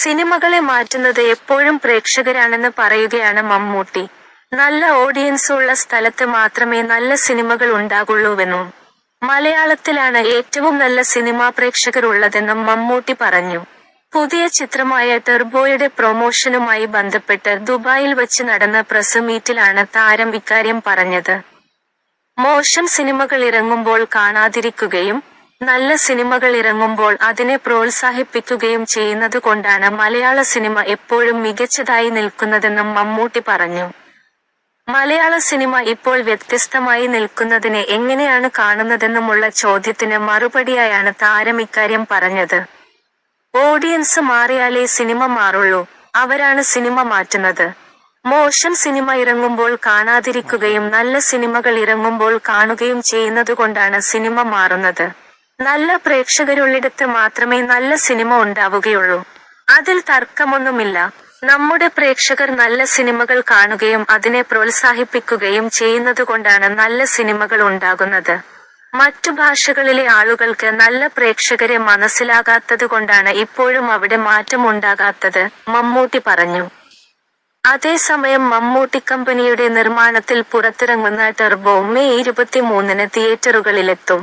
സിനിമകളെ മാറ്റുന്നത് എപ്പോഴും പ്രേക്ഷകരാണെന്ന് പറയുകയാണ് മമ്മൂട്ടി. നല്ല ഓഡിയൻസ് ഉള്ള സ്ഥലത്ത് മാത്രമേ നല്ല സിനിമകൾ ഉണ്ടാകുള്ളൂവെന്നും മലയാളത്തിലാണ് ഏറ്റവും നല്ല സിനിമാ പ്രേക്ഷകർ ഉള്ളതെന്നും മമ്മൂട്ടി പറഞ്ഞു. പുതിയ ചിത്രമായ ടെർബോയുടെ പ്രൊമോഷനുമായി ബന്ധപ്പെട്ട് ദുബായിൽ വച്ച് നടന്ന പ്രസ് മീറ്റിലാണ് താരം ഇക്കാര്യം പറഞ്ഞത്. മോശം സിനിമകൾ ഇറങ്ങുമ്പോൾ കാണാതിരിക്കുകയും നല്ല സിനിമകൾ ഇറങ്ങുമ്പോൾ അതിനെ പ്രോത്സാഹിപ്പിക്കുകയും ചെയ്യുന്നത് കൊണ്ടാണ് മലയാള സിനിമ എപ്പോഴും മികച്ചതായി നിൽക്കുന്നതെന്നും മമ്മൂട്ടി പറഞ്ഞു. മലയാള സിനിമ ഇപ്പോൾ വ്യത്യസ്തമായി നിൽക്കുന്നതിനെ എങ്ങനെയാണ് കാണുന്നതെന്നുമുള്ള ചോദ്യത്തിന് മറുപടിയായാണ് താരം ഇക്കാര്യം പറഞ്ഞത്. ഓഡിയൻസ് മാറിയാലേ സിനിമ മാറുള്ളൂ അവരാണ് സിനിമ മാറ്റുന്നത്. മോശം സിനിമ ഇറങ്ങുമ്പോൾ കാണാതിരിക്കുകയും നല്ല സിനിമകൾ ഇറങ്ങുമ്പോൾ കാണുകയും ചെയ്യുന്നതുകൊണ്ടാണ് സിനിമ മാറുന്നത്. നല്ല പ്രേക്ഷകരുള്ളിടത്ത് മാത്രമേ നല്ല സിനിമ ഉണ്ടാവുകയുള്ളൂ. അതിൽ തർക്കമൊന്നുമില്ല. നമ്മുടെ പ്രേക്ഷകർ നല്ല സിനിമകൾ കാണുകയും അതിനെ പ്രോത്സാഹിപ്പിക്കുകയും ചെയ്യുന്നതുകൊണ്ടാണ് നല്ല സിനിമകൾ ഉണ്ടാകുന്നത്. മറ്റു ഭാഷകളിലെ ആളുകൾക്ക് നല്ല പ്രേക്ഷകരെ മനസ്സിലാകാത്തതുകൊണ്ടാണ് ഇപ്പോഴും അവിടെ മാറ്റം ഉണ്ടാകാത്തത് മമ്മൂട്ടി പറഞ്ഞു. അതേസമയം മമ്മൂട്ടി കമ്പനിയുടെ നിർമ്മാണത്തിൽ പുറത്തിറങ്ങുന്ന ടെർബോ മെയ് ഇരുപത്തിമൂന്നിന് തിയേറ്ററുകളിലെത്തും.